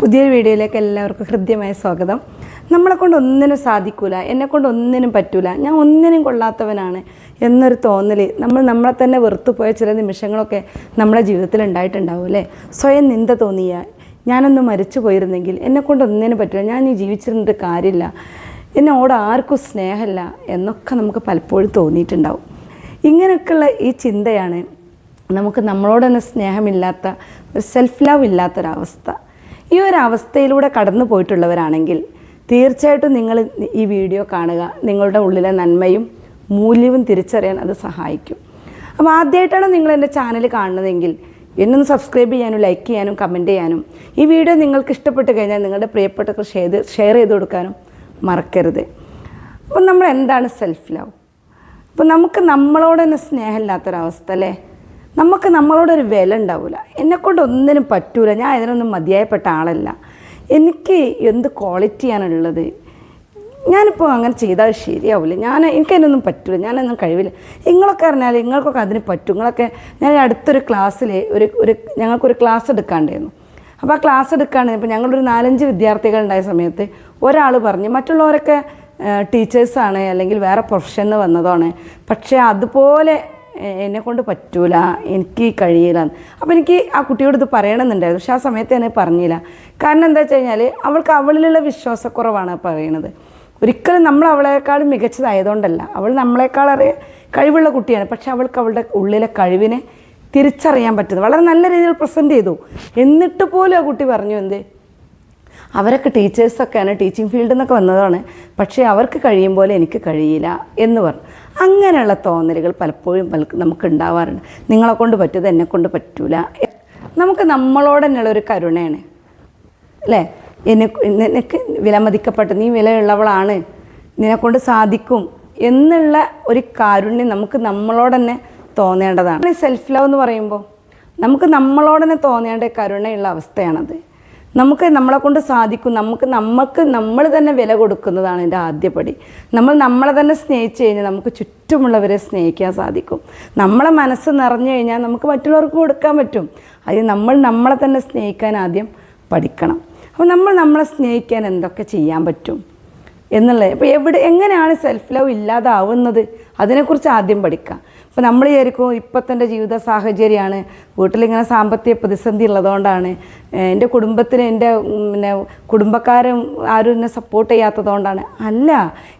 പുതിയൊരു വീഡിയോയിലേക്ക് എല്ലാവർക്കും ഹൃദ്യമായ സ്വാഗതം. നമ്മളെ കൊണ്ട് ഒന്നിനും സാധിക്കൂല എന്നെ കൊണ്ട് ഒന്നിനും പറ്റൂല ഞാൻ ഒന്നിനും കൊള്ളാത്തവനാണ് എന്നൊരു തോന്നൽ നമ്മൾ നമ്മളെ തന്നെ വെറുത്തു പോയ ചില നിമിഷങ്ങളൊക്കെ നമ്മുടെ ജീവിതത്തിൽ ഉണ്ടായിട്ടുണ്ടാവും അല്ലേ? സ്വയം നിന്ദ തോന്നിയ ഞാനൊന്ന് മരിച്ചു പോയിരുന്നെങ്കിൽ എന്നെ കൊണ്ട് ഒന്നിനും പറ്റില്ല ഞാൻ ഈ ജീവിച്ചിരുന്നിട്ട് കാര്യമില്ല എന്നോട് ആർക്കും സ്നേഹമില്ല എന്നൊക്കെ നമുക്ക് പലപ്പോഴും തോന്നിയിട്ടുണ്ടാവും. ഇങ്ങനെയൊക്കെയുള്ള ഈ ചിന്തയാണ് നമുക്ക് നമ്മളോട് തന്നെ സ്നേഹമില്ലാത്ത ഒരു സെൽഫ് ലവ് ഇല്ലാത്തൊരവസ്ഥ. ഈ ഒരു അവസ്ഥയിലൂടെ കടന്നു പോയിട്ടുള്ളവരാണെങ്കിൽ തീർച്ചയായിട്ടും നിങ്ങൾ ഈ വീഡിയോ കാണുക. നിങ്ങളുടെ ഉള്ളിലെ നന്മയും മൂല്യവും തിരിച്ചറിയാൻ അത് സഹായിക്കും. അപ്പോൾ ആദ്യമായിട്ടാണ് നിങ്ങൾ എന്റെ ചാനൽ കാണുന്നതെങ്കിൽ എന്നൊന്ന് സബ്സ്ക്രൈബ് ചെയ്യാനും ലൈക്ക് ചെയ്യാനും കമന്റ് ചെയ്യാനും ഈ വീഡിയോ നിങ്ങൾക്ക് ഇഷ്ടപ്പെട്ട് കഴിഞ്ഞാൽ നിങ്ങളുടെ പ്രിയപ്പെട്ടവർക്ക് ഷെയർ ഷെയർ ചെയ്ത് കൊടുക്കാനും മറക്കരുത്. അപ്പം നമ്മൾ എന്താണ് സെൽഫ് ലവ് അപ്പോൾ നമുക്ക് നമ്മളോട് തന്നെ സ്നേഹമില്ലാത്തൊരവസ്ഥ അല്ലേ? നമുക്ക് നമ്മളോടൊരു വില ഉണ്ടാവില്ല എന്നെക്കൊണ്ട് ഒന്നിനും പറ്റൂല. ഞാൻ ഇതിനൊന്നും മതിയായപ്പെട്ട ആളല്ല. എനിക്ക് എന്ത് ക്വാളിറ്റിയാണുള്ളത് ഞാനിപ്പോൾ അങ്ങനെ ചെയ്താൽ ശരിയാവില്ല ഞാൻ എനിക്കതിനൊന്നും പറ്റില്ല ഞാനൊന്നും കഴിവില്ല. നിങ്ങളൊക്കെ അറിഞ്ഞാൽ നിങ്ങൾക്കൊക്കെ അതിന് പറ്റും. നിങ്ങളൊക്കെ ഞാൻ അടുത്തൊരു ക്ലാസ്സിൽ ഒരു ഒരു ഞങ്ങൾക്കൊരു ക്ലാസ് എടുക്കാണ്ടായിരുന്നു. അപ്പോൾ ആ ക്ലാസ് എടുക്കാണ്ട് ഇപ്പോൾ ഞങ്ങളൊരു നാലഞ്ച് വിദ്യാർത്ഥികൾ ഉണ്ടായ സമയത്ത് ഒരാൾ പറഞ്ഞു മറ്റുള്ളവരൊക്കെ ടീച്ചേഴ്സാണ് അല്ലെങ്കിൽ വേറെ പ്രൊഫഷനിൽ വന്നതാണ്. പക്ഷേ അതുപോലെ എന്നെ കൊണ്ട് പറ്റൂല എനിക്ക് കഴിയില്ല. അപ്പോൾ എനിക്ക് ആ കുട്ടിയോട് ഇത് പറയണമെന്നുണ്ടായിരുന്നു. പക്ഷെ ആ സമയത്ത് എന്നെ പറഞ്ഞില്ല. കാരണം എന്താ വെച്ച് കഴിഞ്ഞാൽ അവൾക്ക് അവളിലുള്ള വിശ്വാസക്കുറവാണ് പറയണത്. ഒരിക്കലും നമ്മൾ അവളെക്കാളും മികച്ചതായതുകൊണ്ടല്ല. അവൾ നമ്മളെക്കാൾ അറിയ കഴിവുള്ള കുട്ടിയാണ്. പക്ഷെ അവൾക്ക് അവളുടെ ഉള്ളിലെ കഴിവിനെ തിരിച്ചറിയാൻ പറ്റുന്നത്. വളരെ നല്ല രീതിയിൽ പ്രസന്റ് ചെയ്തു. എന്നിട്ട് പോലും ആ കുട്ടി പറഞ്ഞു എന്ത്? അവരൊക്കെ ടീച്ചേഴ്സൊക്കെയാണ് ടീച്ചിങ് ഫീൽഡിൽ നിന്നൊക്കെ വന്നതാണ്. പക്ഷേ അവർക്ക് കഴിയും പോലെ എനിക്ക് കഴിയില്ല എന്ന് പറഞ്ഞു. അങ്ങനെയുള്ള തോന്നലുകൾ പലപ്പോഴും പല നമുക്ക് ഉണ്ടാവാറുണ്ട് നിങ്ങളെ കൊണ്ട് പറ്റിയത് എന്നെ കൊണ്ട് പറ്റൂല. നമുക്ക് നമ്മളോട് തന്നെയുള്ള ഒരു കരുണയാണ്. അല്ലേ? എന്നെ നിനക്ക് വിലമതിക്കപ്പെട്ട നീ വിലയുള്ളവളാണ്. നിന്നെക്കൊണ്ട് സാധിക്കും എന്നുള്ള ഒരു കാരുണ്യം നമുക്ക് നമ്മളോട് തന്നെ തോന്നേണ്ടതാണ് സെൽഫ് ലവ് എന്ന് പറയുമ്പോൾ നമുക്ക് നമ്മളോട് തന്നെ തോന്നേണ്ട കരുണയുള്ള അവസ്ഥയാണത്. നമുക്ക് നമ്മളെ കൊണ്ട് സാധിക്കും. നമുക്ക് നമുക്ക് നമ്മൾ തന്നെ വില കൊടുക്കുന്നതാണ് എന്റെ ആദ്യപടി നമ്മൾ നമ്മളെ തന്നെ സ്നേഹിച്ചു കഴിഞ്ഞാൽ നമുക്ക് ചുറ്റുമുള്ളവരെ സ്നേഹിക്കാൻ സാധിക്കും. നമ്മളെ മനസ്സ് നിറഞ്ഞു കഴിഞ്ഞാൽ നമുക്ക് മറ്റുള്ളവർക്ക് കൊടുക്കാൻ പറ്റും. അത് നമ്മൾ നമ്മളെ തന്നെ സ്നേഹിക്കാൻ ആദ്യം പഠിക്കണം. അപ്പോൾ നമ്മൾ നമ്മളെ സ്നേഹിക്കാൻ എന്തൊക്കെ ചെയ്യാൻ പറ്റും എന്നുള്ളത്. അപ്പോൾ എവിടെ എങ്ങനെയാണ് സെൽഫ് ലവ് ഇല്ലാതാവുന്നത്? അതിനെക്കുറിച്ച് ആദ്യം പഠിക്കാം. ഇപ്പോൾ നമ്മൾ വിചാരിക്കും ഇപ്പോഴത്തെ ജീവിത സാഹചര്യമാണ്. വീട്ടിലിങ്ങനെ സാമ്പത്തിക പ്രതിസന്ധി ഉള്ളതുകൊണ്ടാണ്. എന്റെ കുടുംബത്തിന് എന്റെ പിന്നെ കുടുംബക്കാരും ആരും എന്നെ സപ്പോർട്ട് ചെയ്യാത്തതുകൊണ്ടാണ്. അല്ല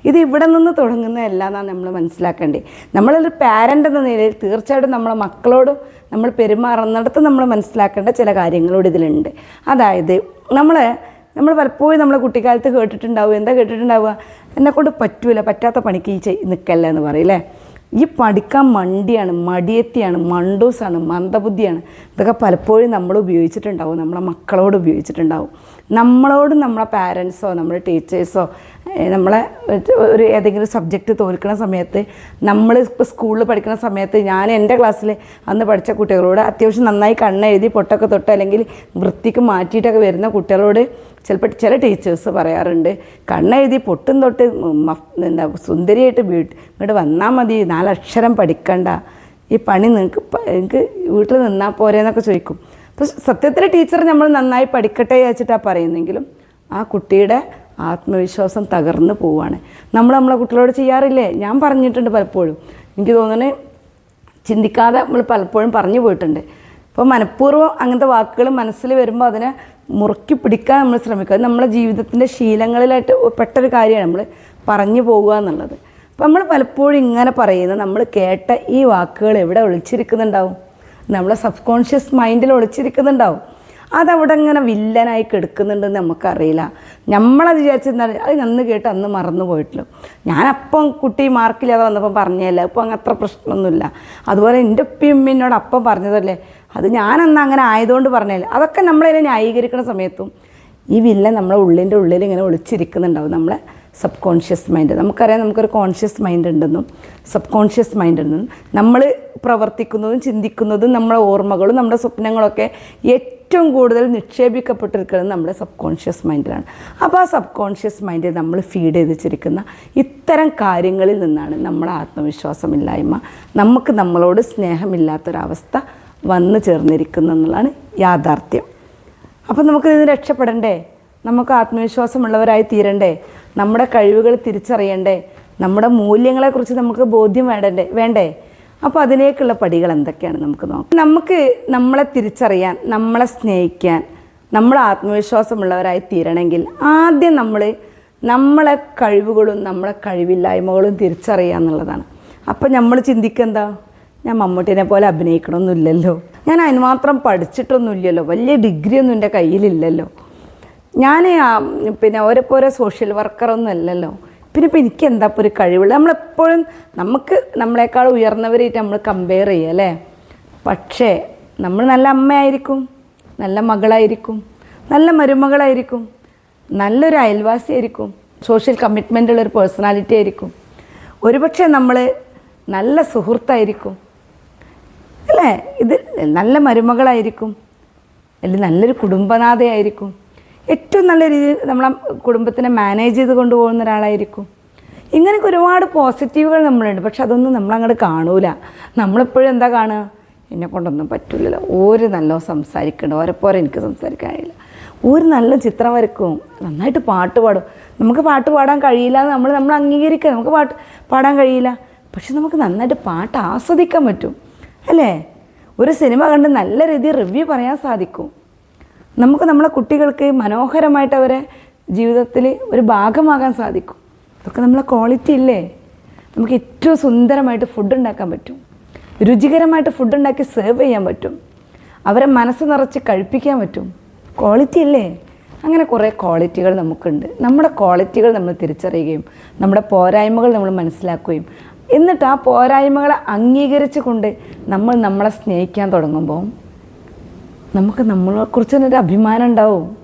ഇത് ഇവിടെ നിന്ന് തുടങ്ങുന്നതല്ല എന്നാണ് നമ്മൾ മനസ്സിലാക്കേണ്ടത്. നമ്മളൊരു പാരന്റ് എന്ന നിലയിൽ തീർച്ചയായിട്ടും നമ്മളെ മക്കളോടും നമ്മൾ പെരുമാറുന്നിടത്ത് നമ്മൾ മനസ്സിലാക്കേണ്ട ചില കാര്യങ്ങളോട് ഇതിലുണ്ട്. അതായത് നമ്മൾ നമ്മൾ പലപ്പോഴും നമ്മളെ കുട്ടിക്കാലത്ത് കേട്ടിട്ടുണ്ടാവും എന്താ കേട്ടിട്ടുണ്ടാവുക? എന്നെക്കൊണ്ട് പറ്റൂല പറ്റാത്ത പണിക്ക് ഈ നിൽക്കല്ല എന്ന് പറയില്ലേ ഈ പഠിക്കാൻ മണ്ടിയാണ് മടിയത്തിയാണ് മണ്ടൂസാണ് മന്ദബുദ്ധിയാണ്. ഇതൊക്കെ പലപ്പോഴും നമ്മൾ ഉപയോഗിച്ചിട്ടുണ്ടാവും നമ്മളെ മക്കളോട് ഉപയോഗിച്ചിട്ടുണ്ടാവും. നമ്മളോട് നമ്മളെ പാരൻസോ നമ്മുടെ ടീച്ചേഴ്സോ നമ്മളെ ഒരു ഏതെങ്കിലും സബ്ജക്റ്റ് തോൽക്കുന്ന സമയത്ത് നമ്മൾ ഇപ്പോൾ സ്കൂളിൽ പഠിക്കുന്ന സമയത്ത് ഞാൻ എന്റെ ക്ലാസ്സിൽ അന്ന് പഠിച്ച കുട്ടികളോട് അത്യാവശ്യം നന്നായി കണ്ണെഴുതി പൊട്ടൊക്കെ തൊട്ട് അല്ലെങ്കിൽ വൃത്തിക്ക് മാറ്റിയിട്ടൊക്കെ വരുന്ന കുട്ടികളോട് ചിലപ്പോൾ ചില ടീച്ചേഴ്സ് പറയാറുണ്ട് കണ്ണെഴുതി പൊട്ടും തൊട്ട് എന്താ സുന്ദരിയായിട്ട് വീട്ട് ഇങ്ങോട്ട് വന്നാൽ മതി നാലക്ഷരം പഠിക്കണ്ട. ഈ പണി നിങ്ങൾക്ക് നിങ്ങൾക്ക് വീട്ടിൽ നിന്നാൽ പോരെ എന്നൊക്കെ ചോദിക്കും. അപ്പോൾ സത്യത്തിൽ ടീച്ചർ നമ്മൾ നന്നായി പഠിക്കട്ടെ വെച്ചിട്ടാണ് പറയുന്നെങ്കിലും ആ കുട്ടിയുടെ ആത്മവിശ്വാസം തകർന്നു പോവുകയാണ് നമ്മൾ നമ്മളെ കുട്ടികളോട് ചെയ്യാറില്ലേ? ഞാൻ പറഞ്ഞിട്ടുണ്ട് പലപ്പോഴും. എനിക്ക് തോന്നുന്നത് ചിന്തിക്കാതെ നമ്മൾ പലപ്പോഴും പറഞ്ഞു പോയിട്ടുണ്ട്. അപ്പോൾ മനഃപൂർവം അങ്ങനത്തെ വാക്കുകൾ മനസ്സിൽ വരുമ്പോൾ അതിനെ മുറുക്കി പിടിക്കാൻ നമ്മൾ ശ്രമിക്കുക നമ്മുടെ ജീവിതത്തിന്റെ ശീലങ്ങളിലായിട്ട് പെട്ടൊരു കാര്യമാണ് നമ്മൾ പറഞ്ഞു പോകുക എന്നുള്ളത്. അപ്പം നമ്മൾ പലപ്പോഴും ഇങ്ങനെ പറയുന്ന നമ്മൾ കേട്ട ഈ വാക്കുകൾ എവിടെ ഒളിച്ചിരിക്കുന്നുണ്ടാവും? നമ്മളെ സബ് കോൺഷ്യസ് മൈൻഡിൽ ഒളിച്ചിരിക്കുന്നുണ്ടാവും. അതവിടെ ഇങ്ങനെ വില്ലനായി കിടക്കുന്നുണ്ടെന്ന് നമുക്കറിയില്ല. നമ്മളത് വിചാരിച്ചിരുന്നാൽ അത് അന്ന് കേട്ട് അന്ന് മറന്നു പോയിട്ടുള്ളൂ ഞാനപ്പം കുട്ടി മാർക്കില്ലാതെ വന്നപ്പം പറഞ്ഞതല്ല? ഇപ്പം അങ്ങനെ അത്ര പ്രശ്നമൊന്നുമില്ല. അതുപോലെ എന്റെ ഉപ്പയും ഉമ്മയോട് അപ്പം പറഞ്ഞതല്ലേ? അത് ഞാനന്ന് അങ്ങനെ ആയതുകൊണ്ട് പറഞ്ഞതല്ലേ? അതൊക്കെ നമ്മളതിനെ ന്യായീകരിക്കുന്ന സമയത്തും ഈ വില്ലൻ നമ്മളെ ഉള്ളിന്റെ ഉള്ളിൽ ഇങ്ങനെ ഒളിച്ചിരിക്കുന്നുണ്ടാവും. നമ്മളെ സബ് കോൺഷ്യസ് മൈൻഡ് നമുക്കറിയാം നമുക്കൊരു കോൺഷ്യസ് മൈൻഡ് ഉണ്ടെന്നും സബ് കോൺഷ്യസ് മൈൻഡ് ഉണ്ടെന്നും. നമ്മൾ പ്രവർത്തിക്കുന്നതും ചിന്തിക്കുന്നതും നമ്മുടെ ഓർമ്മകളും നമ്മുടെ സ്വപ്നങ്ങളൊക്കെ ഏറ്റവും കൂടുതൽ നിക്ഷേപിക്കപ്പെട്ടിരിക്കുന്നത് നമ്മുടെ സബ് കോൺഷ്യസ് മൈൻഡിലാണ് അപ്പോൾ ആ സബ് കോൺഷ്യസ് മൈൻഡിൽ നമ്മൾ ഫീഡ് ചെയ്ത് ഇത്തരം കാര്യങ്ങളിൽ നിന്നാണ് നമ്മുടെ ആത്മവിശ്വാസമില്ലായ്മ നമുക്ക് നമ്മളോട് സ്നേഹമില്ലാത്തൊരവസ്ഥ വന്നു ചേർന്നിരിക്കുന്നു എന്നുള്ളതാണ് യാഥാർത്ഥ്യം. അപ്പം നമുക്കിതിന് രക്ഷപ്പെടണ്ടേ? നമുക്ക് ആത്മവിശ്വാസമുള്ളവരായി തീരണ്ടേ? നമ്മുടെ കഴിവുകൾ തിരിച്ചറിയണ്ടേ? നമ്മുടെ മൂല്യങ്ങളെക്കുറിച്ച് നമുക്ക് ബോധ്യം വേണ്ടേ വേണ്ടേ? അപ്പോൾ അതിലേക്കുള്ള പടികൾ എന്തൊക്കെയാണ് നമുക്ക് നോക്കാം. നമുക്ക് നമ്മളെ തിരിച്ചറിയാൻ നമ്മളെ സ്നേഹിക്കാൻ നമ്മൾ ആത്മവിശ്വാസമുള്ളവരായി തീരണമെങ്കിൽ ആദ്യം നമ്മൾ നമ്മളെ കഴിവുകളും നമ്മളെ കഴിവില്ലായ്മകളും തിരിച്ചറിയുക എന്നുള്ളതാണ്. അപ്പം നമ്മൾ ചിന്തിക്കെന്താ? ഞാൻ മമ്മൂട്ടിനെ പോലെ അഭിനയിക്കണമെന്നില്ലല്ലോ ഞാൻ അതിന് മാത്രം പഠിച്ചിട്ടൊന്നുമില്ലല്ലോ. വലിയ ഡിഗ്രി ഒന്നും എന്റെ കയ്യിലില്ലല്ലോ. ഞാൻ പിന്നെ പിന്നെ ഓരോപ്പോരോ സോഷ്യൽ വർക്കറൊന്നും അല്ലല്ലോ. പിന്നെ ഇപ്പം എനിക്ക് എന്താ ഇപ്പോൾ ഒരു കഴിവുള്ള നമ്മളെപ്പോഴും നമുക്ക് നമ്മളെക്കാൾ ഉയർന്നവരായിട്ട് നമ്മൾ കമ്പയർ ചെയ്യുക അല്ലേ? പക്ഷേ നമ്മൾ നല്ല അമ്മയായിരിക്കും നല്ല മകളായിരിക്കും നല്ല മരുമകളായിരിക്കും നല്ലൊരു അയൽവാസി ആയിരിക്കും സോഷ്യൽ കമ്മിറ്റ്മെന്റ് ഉള്ളൊരു പേഴ്സണാലിറ്റി ആയിരിക്കും. ഒരുപക്ഷെ നമ്മൾ നല്ല സുഹൃത്തായിരിക്കും. അല്ലേ? ഇത് നല്ല മരുമകളായിരിക്കും. അല്ലെങ്കിൽ നല്ലൊരു കുടുംബനാഥയായിരിക്കും. ഏറ്റവും നല്ല രീതിയിൽ നമ്മളെ കുടുംബത്തിനെ മാനേജ് ചെയ്ത് കൊണ്ടുപോകുന്ന ഒരാളായിരിക്കും. ഇങ്ങനെയൊക്കെ ഒരുപാട് പോസിറ്റീവുകൾ നമ്മളുണ്ട്. പക്ഷെ അതൊന്നും നമ്മളങ്ങോട്ട് കാണൂല. നമ്മളെപ്പോഴും എന്താ കാണുക? എന്നെ കൊണ്ടൊന്നും പറ്റില്ലല്ലോ ഒരു നല്ല സംസാരിക്കണ്ട. ഓരെപ്പോലെ എനിക്ക് സംസാരിക്കാൻ കഴിയില്ല. ഒരു നല്ല ചിത്രം വരക്കും നന്നായിട്ട് പാട്ട് പാടും. നമുക്ക് പാട്ട് പാടാൻ കഴിയില്ല നമ്മൾ നമ്മൾ അംഗീകരിക്കുക. നമുക്ക് പാട്ട് പാടാൻ കഴിയില്ല. പക്ഷെ നമുക്ക് നന്നായിട്ട് പാട്ട് ആസ്വദിക്കാൻ പറ്റും. അല്ലേ? ഒരു സിനിമ കണ്ട് നല്ല രീതിയിൽ റിവ്യൂ പറയാൻ സാധിക്കും. നമുക്ക് നമ്മളെ കുട്ടികൾക്ക് മനോഹരമായിട്ട് അവരെ ജീവിതത്തിൽ ഒരു ഭാഗമാകാൻ സാധിക്കും. ഇതൊക്കെ നമ്മളെ ക്വാളിറ്റി ഇല്ലേ നമുക്ക് ഏറ്റവും സുന്ദരമായിട്ട് ഫുഡ് ഉണ്ടാക്കാൻ പറ്റും. രുചികരമായിട്ട് ഫുഡ് ഉണ്ടാക്കി സെർവ് ചെയ്യാൻ പറ്റും. അവരെ മനസ്സ് നിറച്ച് കഴിപ്പിക്കാൻ പറ്റും. ക്വാളിറ്റി ഇല്ലേ അങ്ങനെ കുറേ ക്വാളിറ്റികൾ നമുക്കുണ്ട്. നമ്മുടെ ക്വാളിറ്റികൾ നമ്മൾ തിരിച്ചറിയുകയും നമ്മുടെ പോരായ്മകൾ നമ്മൾ മനസ്സിലാക്കുകയും എന്നിട്ട് ആ പോരായ്മകളെ അംഗീകരിച്ചുകൊണ്ട് നമ്മൾ നമ്മളെ സ്നേഹിക്കാൻ തുടങ്ങുമ്പോൾ നമുക്ക് നമ്മളെക്കുറിച്ച് തന്നെ ഒരു അഭിമാനം ഉണ്ടാവും.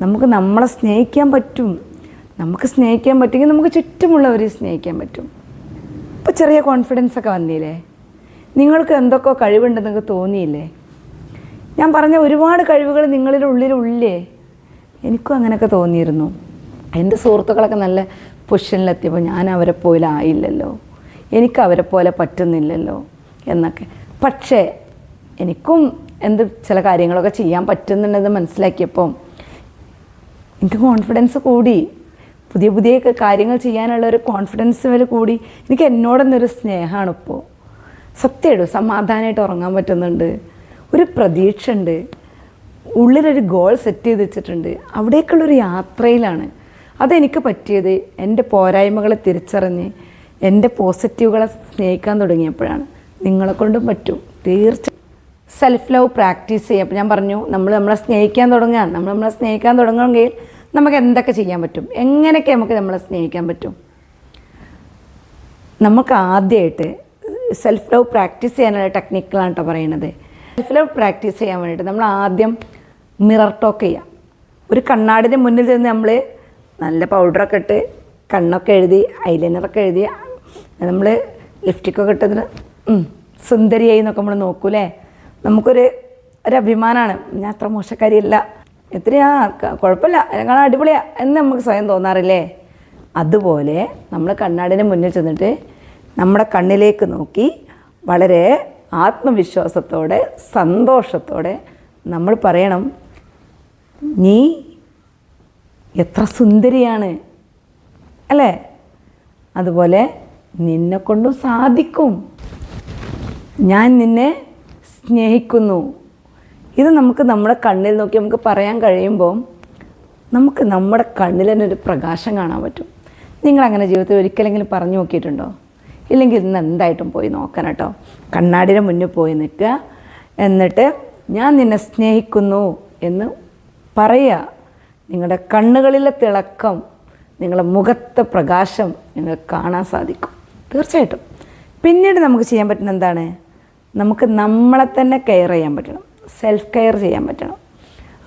നമുക്ക് നമ്മളെ സ്നേഹിക്കാൻ പറ്റും. നമുക്ക് സ്നേഹിക്കാൻ പറ്റുമെങ്കിൽ നമുക്ക് ചുറ്റുമുള്ളവരെ സ്നേഹിക്കാൻ പറ്റും. ഇപ്പോൾ ചെറിയ കോൺഫിഡൻസ് ഒക്കെ വന്നില്ലേ? നിങ്ങൾക്ക് എന്തൊക്കെ കഴിവുണ്ടെന്ന് നിങ്ങൾക്ക് തോന്നിയില്ലേ? ഞാൻ പറഞ്ഞ ഒരുപാട് കഴിവുകൾ നിങ്ങളുടെ ഉള്ളിലുള്ളേ എനിക്കും അങ്ങനെയൊക്കെ തോന്നിയിരുന്നു. എന്റെ സുഹൃത്തുക്കളൊക്കെ നല്ല പൊസിഷനിലെത്തിയപ്പോൾ ഞാൻ അവരെ പോലെ ആയില്ലല്ലോ. എനിക്ക് അവരെ പോലെ പറ്റുന്നില്ലല്ലോ എന്നൊക്കെ. പക്ഷേ എനിക്കും എന്ത് ചില കാര്യങ്ങളൊക്കെ ചെയ്യാൻ പറ്റുന്നുണ്ടെന്ന് മനസ്സിലാക്കിയപ്പോൾ എനിക്ക് കോൺഫിഡൻസ് കൂടി. പുതിയ പുതിയ കാര്യങ്ങൾ ചെയ്യാനുള്ള ഒരു കോൺഫിഡൻസ് വരെ കൂടി എനിക്ക് എന്നോടൊന്നൊരു സ്നേഹമാണ് ഇപ്പോൾ സത്യമായിട്ടും സമാധാനമായിട്ട് ഉറങ്ങാൻ പറ്റുന്നുണ്ട്. ഒരു പ്രതീക്ഷ ഉണ്ട് ഉള്ളിലൊരു ഗോൾ സെറ്റ് ചെയ്ത് വെച്ചിട്ടുണ്ട്. അവിടേക്കുള്ളൊരു യാത്രയിലാണ്. അതെനിക്ക് പറ്റിയത് എന്റെ പോരായ്മകളെ തിരിച്ചറിഞ്ഞ് എന്റെ പോസിറ്റീവുകളെ സ്നേഹിക്കാൻ തുടങ്ങിയപ്പോഴാണ്. നിങ്ങളെ കൊണ്ടും പറ്റും. തീർച്ചയായും സെൽഫ് ലവ് പ്രാക്ടീസ് ചെയ്യുക അപ്പോൾ ഞാൻ പറഞ്ഞു നമ്മൾ നമ്മളെ സ്നേഹിക്കാൻ തുടങ്ങുകയാണ് നമ്മൾ നമ്മളെ സ്നേഹിക്കാൻ തുടങ്ങുമെങ്കിൽ നമുക്ക് എന്തൊക്കെ ചെയ്യാൻ പറ്റും? എങ്ങനെയൊക്കെ നമുക്ക് നമ്മളെ സ്നേഹിക്കാൻ പറ്റും? നമുക്ക് ആദ്യമായിട്ട് സെൽഫ് ലവ് പ്രാക്ടീസ് ചെയ്യാനുള്ള ടെക്നിക്കുകളാണ് കേട്ടോ പറയുന്നത് സെൽഫ് ലവ് പ്രാക്ടീസ് ചെയ്യാൻ വേണ്ടിയിട്ട് നമ്മൾ ആദ്യം മിറർ ടോക്ക് ചെയ്യാം. ഒരു കണ്ണാടിന്റെ മുന്നിൽ നിന്ന് നമ്മൾ നല്ല പൗഡറൊക്കെ ഇട്ട് കണ്ണൊക്കെ എഴുതി ഐലൈനറൊക്കെ എഴുതി നമ്മൾ ലിപ്സ്റ്റിക്കൊക്കെ ഇട്ടതിന് സുന്ദരിയായി എന്നൊക്കെ നമ്മൾ നോക്കൂലേ നമുക്കൊരു ഒരു അഭിമാനമാണ് ഞാൻ അത്ര മോശക്കാരിയല്ല. എത്രയാ കുഴപ്പമില്ല. എന്നെ അടിപൊളിയാ എന്ന് നമുക്ക് സ്വയം തോന്നാറില്ലേ? അതുപോലെ നമ്മൾ കണ്ണാടിന് മുന്നിൽ ചെന്നിട്ട് നമ്മുടെ കണ്ണിലേക്ക് നോക്കി വളരെ ആത്മവിശ്വാസത്തോടെ സന്തോഷത്തോടെ നമ്മൾ പറയണം നീ എത്ര സുന്ദരിയാണ്. അല്ലേ? അതുപോലെ നിന്നെ കൊണ്ടും സാധിക്കും. ഞാൻ നിന്നെ സ്നേഹിക്കുന്നു. ഇത് നമുക്ക് നമ്മുടെ കണ്ണിൽ നോക്കി നമുക്ക് പറയാൻ കഴിയുമ്പോൾ നമുക്ക് നമ്മുടെ കണ്ണിൽ തന്നെ ഒരു പ്രകാശം കാണാൻ പറ്റും. നിങ്ങളങ്ങനെ ജീവിതത്തിൽ ഒരിക്കലെങ്കിലും പറഞ്ഞു നോക്കിയിട്ടുണ്ടോ? ഇല്ലെങ്കിൽ ഇന്ന് എന്തായിട്ടും പോയി നോക്കണം കേട്ടോ. കണ്ണാടിയുടെ മുന്നിൽ പോയി നിൽക്കുക. എന്നിട്ട് ഞാൻ നിന്നെ സ്നേഹിക്കുന്നു എന്ന് പറയുക. നിങ്ങളുടെ കണ്ണുകളിലെ തിളക്കം നിങ്ങളുടെ മുഖത്തെ പ്രകാശം നിങ്ങൾക്ക് കാണാൻ സാധിക്കും. തീർച്ചയായിട്ടും. പിന്നീട് നമുക്ക് ചെയ്യാൻ പറ്റുന്ന എന്താണ്? നമുക്ക് നമ്മളെ തന്നെ കെയർ ചെയ്യാൻ പറ്റണം. സെൽഫ് കെയർ ചെയ്യാൻ പറ്റണം.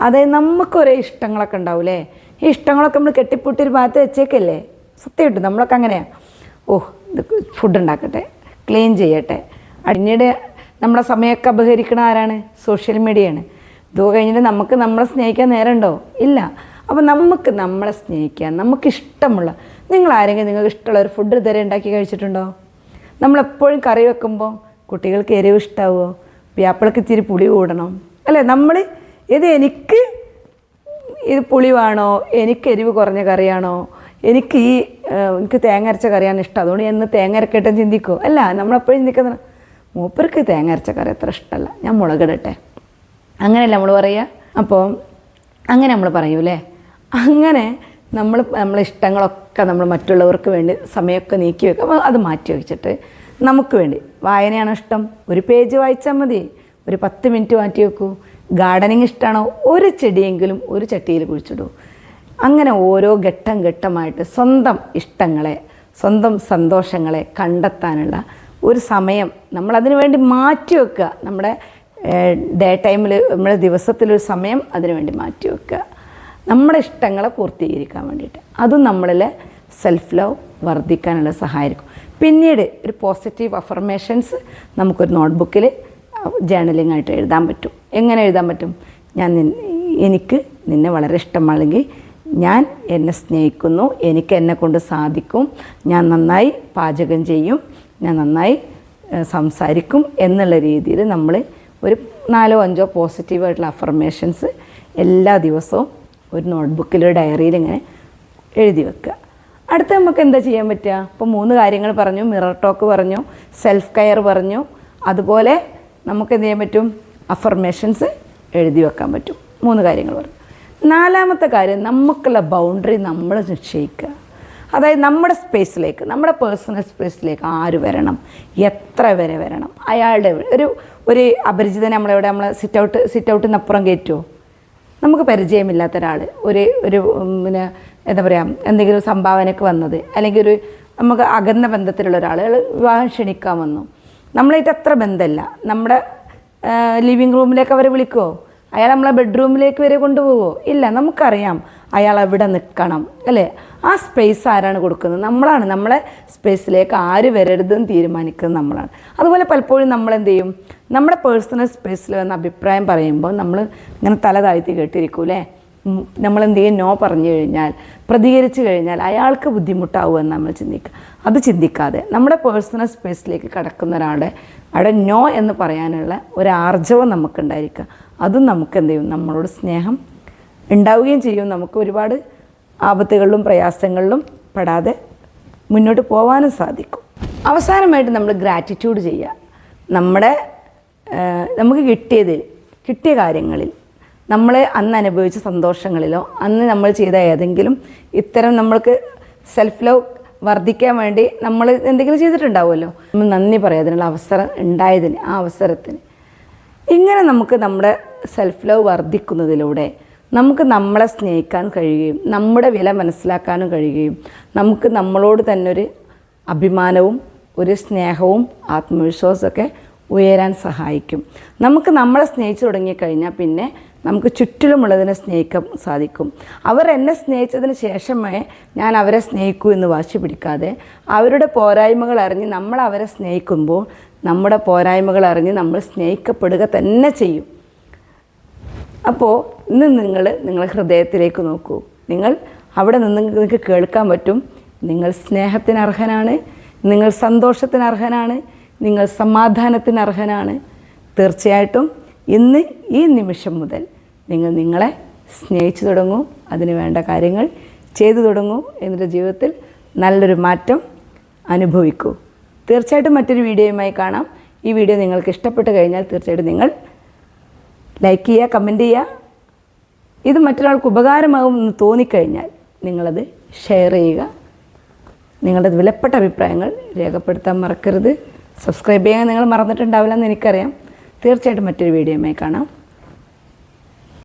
അതായത് നമുക്കൊരേ ഇഷ്ടങ്ങളൊക്കെ ഉണ്ടാവില്ലേ ഈ ഇഷ്ടങ്ങളൊക്കെ നമ്മൾ കെട്ടിപ്പൂട്ടി ഒരു ഭാഗത്ത് വെച്ചേക്കല്ലേ? സത്യമായിട്ടും നമ്മളൊക്കെ അങ്ങനെയാണ് ഓഹ് ഇത് ഫുഡ് ഉണ്ടാക്കട്ടെ ക്ലീൻ ചെയ്യട്ടെ. പിന്നീട് നമ്മുടെ സമയമൊക്കെ അപഹരിക്കണ ആരാണ്? സോഷ്യൽ മീഡിയയാണ് ഇത് കഴിഞ്ഞിട്ട് നമുക്ക് നമ്മളെ സ്നേഹിക്കാൻ നേരമുണ്ടോ? ഇല്ല. അപ്പോൾ നമുക്ക് നമ്മളെ സ്നേഹിക്കാൻ നമുക്ക് ഇഷ്ടമുള്ള നിങ്ങൾ ആരെങ്കിലും നിങ്ങൾക്ക് ഇഷ്ടമുള്ള ഒരു ഫുഡ് ഇതുവരെ ഉണ്ടാക്കി കഴിച്ചിട്ടുണ്ടോ? നമ്മളെപ്പോഴും കറി വെക്കുമ്പോൾ കുട്ടികൾക്ക് എരിവ് ഇഷ്ടാവോ? വ്യാപ്പിളക്ക് ഇച്ചിരി പുളി കൂടണം. അല്ലേ? നമ്മൾ ഇത് എനിക്ക് ഇത് പുളി വേണോ? എനിക്ക് എരിവ് കുറഞ്ഞ കറിയാണോ? എനിക്ക് ഈ എനിക്ക് തേങ്ങ അരച്ച കറിയാണ് ഇഷ്ടം. അതുകൊണ്ട് ഞാൻ ഇന്ന് തേങ്ങ അരക്കട്ടെ ചിന്തിക്കോ. അല്ല നമ്മളെപ്പോഴും ചിന്തിക്കുന്ന മൂപ്പർക്ക് തേങ്ങ അരച്ച കറി അത്ര ഇഷ്ടമല്ല ഞാൻ മുളകിടട്ടെ അങ്ങനെയല്ല നമ്മൾ പറയുക അപ്പോൾ അങ്ങനെ നമ്മൾ പറയൂലേ? അങ്ങനെ നമ്മൾ നമ്മളെ ഇഷ്ടങ്ങളൊക്കെ നമ്മൾ മറ്റുള്ളവർക്ക് വേണ്ടി സമയമൊക്കെ നീക്കി വെക്കുക അത് മാറ്റി വെച്ചിട്ട് നമുക്ക് വേണ്ടി. വായനയാണോ ഇഷ്ടം? ഒരു പേജ് വായിച്ചാൽ മതി. ഒരു പത്ത് മിനിറ്റ് മാറ്റി വെക്കൂ. ഗാർഡനിങ് ഇഷ്ടമാണോ ഒരു ചെടിയെങ്കിലും ഒരു ചട്ടിയിൽ കുഴിച്ചിടൂ. അങ്ങനെ ഓരോ ഘട്ടം ഘട്ടമായിട്ട് സ്വന്തം ഇഷ്ടങ്ങളെ സ്വന്തം സന്തോഷങ്ങളെ കണ്ടെത്താനുള്ള ഒരു സമയം നമ്മളതിനു വേണ്ടി മാറ്റി വെക്കുക. നമ്മുടെ ഡേ ടൈമിൽ നമ്മുടെ ദിവസത്തിലൊരു സമയം അതിനു വേണ്ടി മാറ്റി വെക്കുക. നമ്മുടെ ഇഷ്ടങ്ങളെ പൂർത്തീകരിക്കാൻ വേണ്ടിയിട്ട്. അതും നമ്മളിലെ സെൽഫ് ലവ് വർദ്ധിക്കാനുള്ള സഹായിക്കും പിന്നീട് ഒരു പോസിറ്റീവ് അഫർമേഷൻസ് നമുക്കൊരു നോട്ട്ബുക്കിൽ ജേണലിംഗ് ആയിട്ട് എഴുതാൻ പറ്റും. എങ്ങനെ എഴുതാൻ പറ്റും? ഞാൻ എനിക്ക് നിന്നെ വളരെ ഇഷ്ടമാണെങ്കിൽ ഞാൻ എന്നെ സ്നേഹിക്കുന്നു എനിക്ക് എന്നെ കൊണ്ട് സാധിക്കും ഞാൻ നന്നായി പാചകം ചെയ്യും ഞാൻ നന്നായി സംസാരിക്കും എന്നുള്ള രീതിയിൽ നമ്മൾ ഒരു നാലോ അഞ്ചോ പോസിറ്റീവായിട്ടുള്ള അഫർമേഷൻസ് എല്ലാ ദിവസവും ഒരു നോട്ട്ബുക്കിൽ ഒരു ഡയറിയിൽ ഇങ്ങനെ എഴുതി വെക്കുക. അടുത്ത നമുക്ക് എന്താ ചെയ്യാൻ പറ്റുക? ഇപ്പോൾ മൂന്ന് കാര്യങ്ങൾ പറഞ്ഞു മിറർ ടോക്ക് പറഞ്ഞു സെൽഫ് കെയർ പറഞ്ഞു. അതുപോലെ നമുക്ക് എന്ത് ചെയ്യാൻ പറ്റും? അഫർമേഷൻസ് എഴുതി വെക്കാൻ പറ്റും. മൂന്ന് കാര്യങ്ങൾ പറഞ്ഞു. നാലാമത്തെ കാര്യം നമുക്കുള്ള ബൗണ്ടറി നമ്മൾ നിശ്ചയിക്കുക. അതായത് നമ്മുടെ സ്പേസിലേക്ക് നമ്മുടെ പേഴ്സണൽ സ്പേസിലേക്ക് ആര് വരണം? എത്ര വരെ വരണം? അയാളുടെ ഒരു ഒരു അപരിചിതനെ നമ്മളെവിടെ നമ്മൾ സിറ്റ് ഔട്ട് സിറ്റ് അപ്പുറം കയറ്റുമോ നമുക്ക് പരിചയമില്ലാത്ത ഒരാൾ ഒരു ഒരു പിന്നെ എന്താ പറയുക എന്തെങ്കിലും സംഭാവനയ്ക്ക് വന്നത്. അല്ലെങ്കിൽ ഒരു നമുക്ക് അകന്ന ബന്ധത്തിലുള്ള ഒരാൾ വിവാഹം ക്ഷണിക്കാൻ വന്നു. നമ്മളായിട്ട് അത്ര ബന്ധമല്ല നമ്മുടെ ലിവിങ് റൂമിലേക്ക് അവരെ വിളിക്കുമോ അയാൾ നമ്മളെ ബെഡ്റൂമിലേക്ക് വരെ കൊണ്ടുപോകുമോ ഇല്ല നമുക്കറിയാം അയാൾ അവിടെ നിൽക്കണം അല്ലേ? ആ സ്പേസ് ആരാണ് കൊടുക്കുന്നത്? നമ്മളാണ്. നമ്മളെ സ്പേസിലേക്ക് ആര് വരരുതെന്ന് തീരുമാനിക്കുന്നത് നമ്മളാണ്. അതുപോലെ പലപ്പോഴും നമ്മൾ എന്ത് ചെയ്യും? നമ്മുടെ പേഴ്സണൽ സ്പേസിൽ വന്ന അഭിപ്രായം പറയുമ്പോൾ നമ്മൾ ഇങ്ങനെ തല താഴ്ത്തി കേട്ടിരിക്കൂലേ? നമ്മൾ എന്ത് ചെയ്യും നോ പറഞ്ഞു കഴിഞ്ഞാൽ പ്രതികരിച്ചു കഴിഞ്ഞാൽ അയാൾക്ക് ബുദ്ധിമുട്ടാവുമെന്ന് നമ്മൾ ചിന്തിക്കുക അത് ചിന്തിക്കാതെ നമ്മുടെ പേഴ്സണൽ സ്പേസിലേക്ക് കടക്കുന്ന ഒരാളുടെ അവിടെ നോ എന്ന് പറയാനുള്ള ഒരു ആർജവം നമുക്കുണ്ടായിരിക്കുക അതും നമുക്ക് എന്ത് ചെയ്യും? നമ്മളോട് സ്നേഹം ഉണ്ടാവുകയും ചെയ്യും. നമുക്ക് ഒരുപാട് ആപത്തുകളിലും പ്രയാസങ്ങളിലും പെടാതെ മുന്നോട്ട് പോകാനും സാധിക്കും. അവസാനമായിട്ട് നമ്മൾ ഗ്രാറ്റിറ്റ്യൂഡ് ചെയ്യുക. നമ്മുടെ നമുക്ക് കിട്ടിയതിൽ കിട്ടിയ കാര്യങ്ങളിൽ നമ്മൾ അന്ന് അനുഭവിച്ച സന്തോഷങ്ങളിലോ അന്ന് നമ്മൾ ചെയ്ത ഏതെങ്കിലും ഇത്തരം നമ്മൾക്ക് സെൽഫ് ലവ് വർദ്ധിക്കാൻ വേണ്ടി നമ്മൾ എന്തെങ്കിലും ചെയ്തിട്ടുണ്ടാവുമല്ലോ. നമ്മൾ നന്ദി പറയാം അതിനുള്ള അവസരം ഉണ്ടായതിന് ആ അവസരത്തിന്. ഇങ്ങനെ നമുക്ക് നമ്മുടെ സെൽഫ് ലവ് വർദ്ധിക്കുന്നതിലൂടെ നമുക്ക് നമ്മളെ സ്നേഹിക്കാൻ കഴിയുകയും നമ്മുടെ വില മനസ്സിലാക്കാനും കഴിയുകയും നമുക്ക് നമ്മളോട് തന്നെ ഒരു അഭിമാനവും ഒരു സ്നേഹവും ആത്മവിശ്വാസമൊക്കെ ഉയരാൻ സഹായിക്കും. നമുക്ക് നമ്മളെ സ്നേഹിച്ചു തുടങ്ങിക്കഴിഞ്ഞാൽ പിന്നെ നമുക്ക് ചുറ്റിലുമുള്ളതിനെ സ്നേഹിക്കാൻ സാധിക്കും. അവർ എന്നെ സ്നേഹിച്ചതിന് ശേഷമേ ഞാൻ അവരെ സ്നേഹിക്കൂ എന്ന് വാശി പിടിക്കാതെ അവരുടെ പോരായ്മകൾ അറിഞ്ഞ് നമ്മൾ അവരെ സ്നേഹിക്കുമ്പോൾ നമ്മുടെ പോരായ്മകൾ അറിഞ്ഞ് നമ്മൾ സ്നേഹിക്കപ്പെടുക തന്നെ ചെയ്യും. അപ്പോൾ ഇന്ന് നിങ്ങൾ നിങ്ങളെ ഹൃദയത്തിലേക്ക് നോക്കൂ. നിങ്ങൾ അവിടെ നിന്ന് നിങ്ങൾക്ക് കേൾക്കാൻ പറ്റും. നിങ്ങൾ സ്നേഹത്തിന് അർഹനാണ്. നിങ്ങൾ സന്തോഷത്തിന് അർഹനാണ്. നിങ്ങൾ സമാധാനത്തിന് അർഹനാണ്. തീർച്ചയായിട്ടും ഇന്ന് ഈ നിമിഷം മുതൽ നിങ്ങൾ നിങ്ങളെ സ്നേഹിച്ചു തുടങ്ങൂ. അതിന് വേണ്ട കാര്യങ്ങൾ ചെയ്തു തുടങ്ങൂ. എന്നിട്ട് ജീവിതത്തിൽ നല്ലൊരു മാറ്റം അനുഭവിക്കൂ. തീർച്ചയായിട്ടും മറ്റൊരു വീഡിയോയുമായി കാണാം. ഈ വീഡിയോ നിങ്ങൾക്ക് ഇഷ്ടപ്പെട്ട് കഴിഞ്ഞാൽ തീർച്ചയായിട്ടും നിങ്ങൾ ലൈക്ക് ചെയ്യുക കമന്റ് ചെയ്യുക. ഇത് മറ്റൊരാൾക്ക് ഉപകാരമാകും എന്ന് തോന്നിക്കഴിഞ്ഞാൽ നിങ്ങളത് ഷെയർ ചെയ്യുക. നിങ്ങളുടെ വിലപ്പെട്ട അഭിപ്രായങ്ങൾ രേഖപ്പെടുത്താൻ മറക്കരുത്. സബ്സ്ക്രൈബ് ചെയ്യാൻ നിങ്ങൾ മറന്നിട്ടുണ്ടാവില്ല എന്ന് എനിക്കറിയാം. തീർച്ചയായിട്ടും മറ്റൊരു വീഡിയോയുമായി കാണാം.